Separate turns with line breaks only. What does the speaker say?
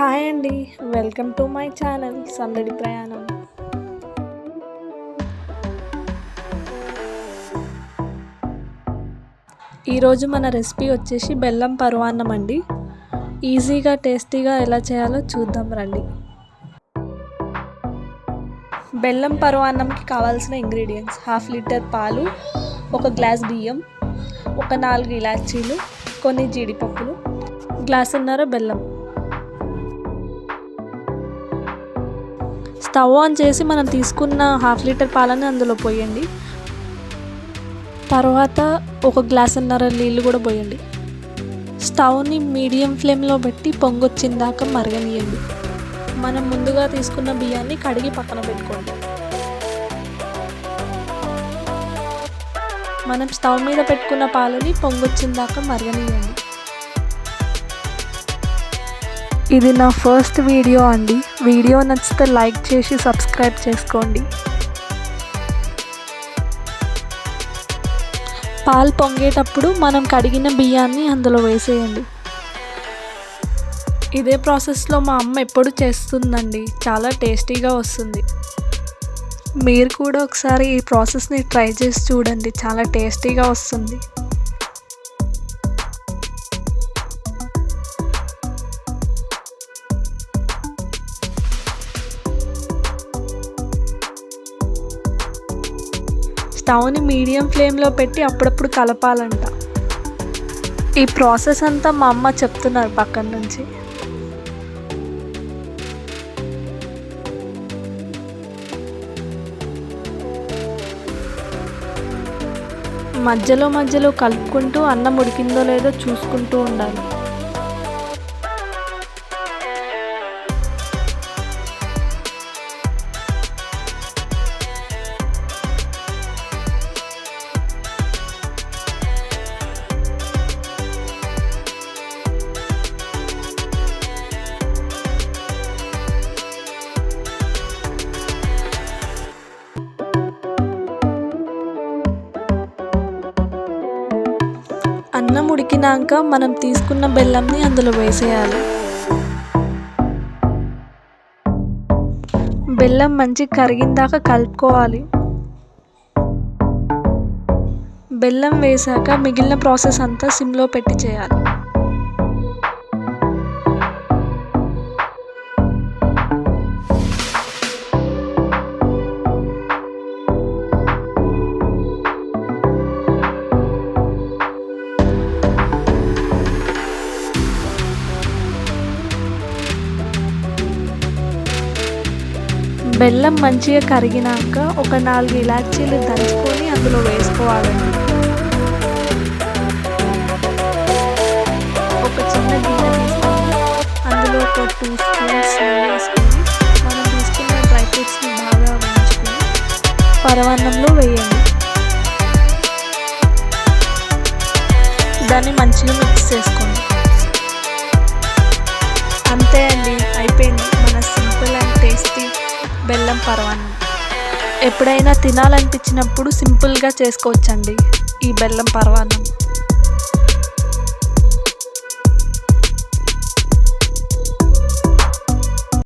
Hi అండి. Welcome to my channel సందడి ప్రయాణం. ఈరోజు మన రెసిపీ వచ్చేసి బెల్లం పరవాన్నం అండి. ఈజీగా టేస్టీగా ఎలా చేయాలో చూద్దాం రండి. బెల్లం పరవాన్నంకి కావాల్సిన ఇంగ్రీడియంట్స్ హాఫ్ లీటర్ పాలు ఒక గ్లాస్ బియ్యం ఒక నాలుగు ఇలాచీలు కొన్ని జీడిపప్పులు గ్లాసున్నర బెల్లం. స్టవ్ ఆన్ చేసి మనం తీసుకున్న హాఫ్ లీటర్ పాలని అందులో పోయండి. తర్వాత ఒక గ్లాసున్నర నీళ్ళు కూడా పోయండి. స్టవ్ని మీడియం ఫ్లేమ్లో పెట్టి పొంగొచ్చిందాక మరగనియండి. మనం ముందుగా తీసుకున్న బియ్యాన్ని కడిగి పక్కన పెట్టుకోండి. మనం స్టవ్ మీద పెట్టుకున్న పాలని పొంగొచ్చిందాక మరగనియండి. ఇది నా ఫస్ట్ వీడియో అండి. వీడియో నచ్చితే లైక్ చేసి సబ్స్క్రైబ్ చేసుకోండి. పాలు పొంగేటప్పుడు మనం కడిగిన బియ్యాన్ని అందులో వేసేయండి. ఇదే ప్రాసెస్లో మా అమ్మ ఎప్పుడు చేస్తుందండి. చాలా టేస్టీగా వస్తుంది. మీరు కూడా ఒకసారి ఈ ప్రాసెస్ని ట్రై చేసి చూడండి. చాలా టేస్టీగా వస్తుంది. స్టవ్ని మీడియం ఫ్లేమ్లో పెట్టి అప్పుడప్పుడు కలపాలంట. ఈ ప్రాసెస్ అంతా మా అమ్మ చెప్తున్నారు పక్కన నుంచి. మధ్యలో మధ్యలో కలుపుకుంటూ అన్నం ఉడికిందో లేదో చూసుకుంటూ ఉండాలి. అన్నం ఉడికినాక మనం తీసుకున్న బెల్లంని అందులో వేసేయాలి. బెల్లం మంచి కరిగిందాక కలుపుకోవాలి. బెల్లం వేసాక మిగిలిన ప్రాసెస్ అంతా సిమ్లో పెట్టి చేయాలి. బెల్లం మంచిగా కరిగినాక ఒక నాలుగు ఇలాచీలు దంచుకొని అందులో వేసుకోవాలండి ఒక చిన్న గిన్నె తీసుకొని అందులో ఒక టూ స్పూన్స్ వేసుకొని మనం తీసుకున్న డ్రై ఫ్రూట్స్ని బాగా వేయించుకొని పరమాన్నంలో వేయండి. దాన్ని మంచిగా మిక్స్ చేసుకోండి. అంతే అండి అయిపోయింది. బెల్లం పరవాన్నం. ఎప్పుడైనా తినాలనిపించినప్పుడు సింపుల్గా చేసుకోవచ్చండి ఈ బెల్లం పరవాన్నం.